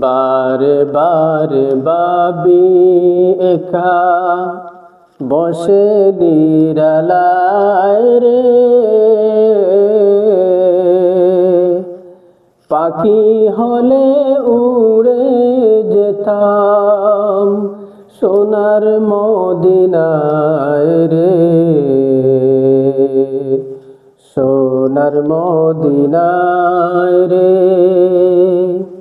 বারে বারে বাবি একা বসে নিরালায় রে। পাখি হলে উড়ে যেতাম সোনার মদিনায় রে। সোনার মদিনায় রে।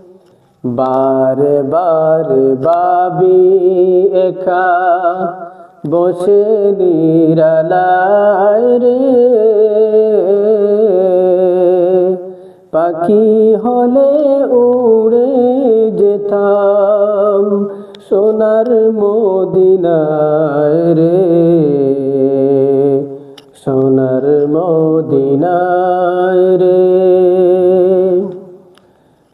বারে বারে বাবি একা বসে নিরালায় রে। পাখি হলে উড়ে যেতাম সোনার মদিনায় রে। সোনার মদিনায় রে।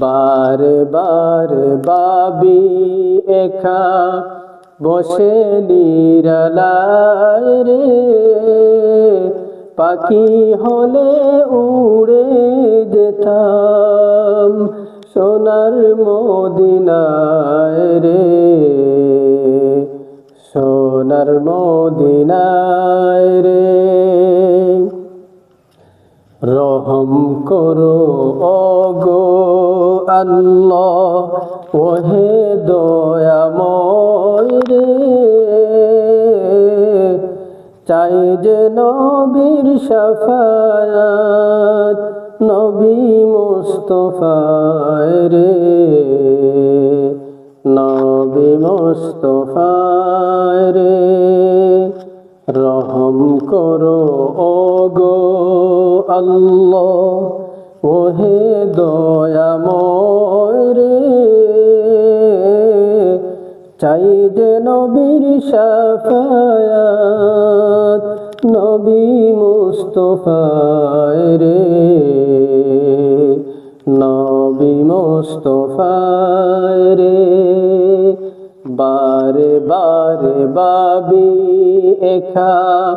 বারে বারে বাবি একা বসে নিরালায় রে। পাখি হলে উড়ে যেতাম সোনার মদিনায় রে। সোনার মদিনায় রে। রহম করো অগো আল্লাহ, ওহে দয়াময় রে। চাই যে নবীর সাফায়াত, নবী মুস্তফায় রে। নবী মুস্তফায় রে। রহম করো আল্লাহ, ওহে দয়াময় রে। চাই যে নবীর সাফায়াত, নবী মুস্তফায় রে। নবী মুস্তফায় রে। বারে বারে বাবি একা